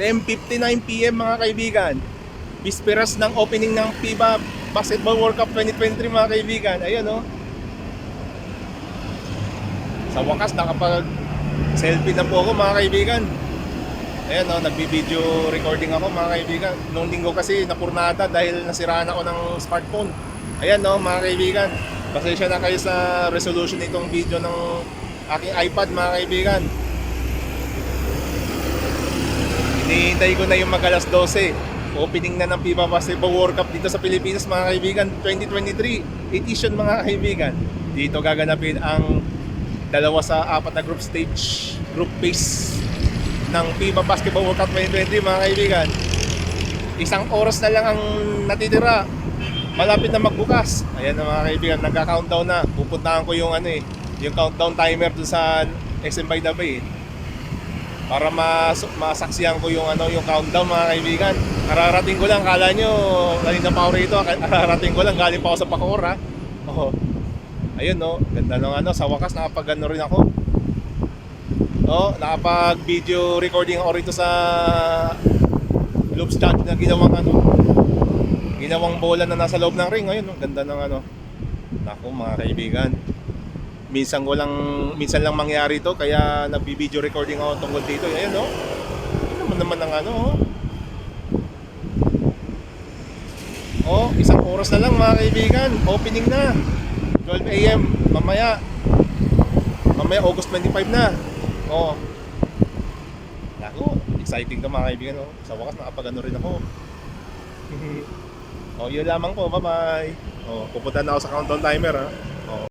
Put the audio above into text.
10.59pm mga kaibigan. Bisperas ng opening ng FIBA Basketball World Cup 2023 mga kaibigan. Ayan oh. Sa wakas nakapag selfie na po ako mga kaibigan. Ayan oh, nagbi-video recording ako mga kaibigan. Noong linggo kasi napurnada dahil nasiraan ako ng smartphone. Ayan oh mga kaibigan. Pasensya na kayo sa resolution nitong video ng aking iPad mga kaibigan. Hinihintay ko na yung mag alas 12. Opening na ng FIBA Basketball World Cup dito sa Pilipinas mga kaibigan 2023 edition mga kaibigan. Dito gaganapin ang dalawa sa apat na group stage, group phase ng FIBA Basketball World Cup 2023 mga kaibigan. Isang oras na lang ang natitira. Malapit na magbukas. Ayan na mga kaibigan, nagka-countdown na. Pupuntahan ko yung ano eh, yung countdown timer dun sa SM by the Bay. eh. Para mas masaksihan ko yung ano yung countdown mga kaibigan. Kararating ko lang, kala nyo kanina pa ako rito, kararating ko lang galing pa ako sa Bacoor ha. Oh. Ayun no, ganda ng ano, sa wakas nakapag ano rin ako. No, nakapag video recording ako rito sa Loops Dot na ginawang ano, ginawang bola na nasa loob ng ring. Ayun no, ganda ng ano. Nako mga kaibigan. Minsan ko lang minsan lang mangyari ito kaya nagbi-video recording ako tungkol dito. Ayun no. Ano naman naman ng ano oh. Oh, isang oras na lang mga kaibigan. Opening na. 12 a.m. Mamaya. Mamaya August 25 na. Oh. Naku, exciting to mga kaibigan. Oh. Sa wakas nakapag-ano rin ako. oh, yun lamang po. Bye-bye. Oh, pupunta na ako sa countdown timer ha.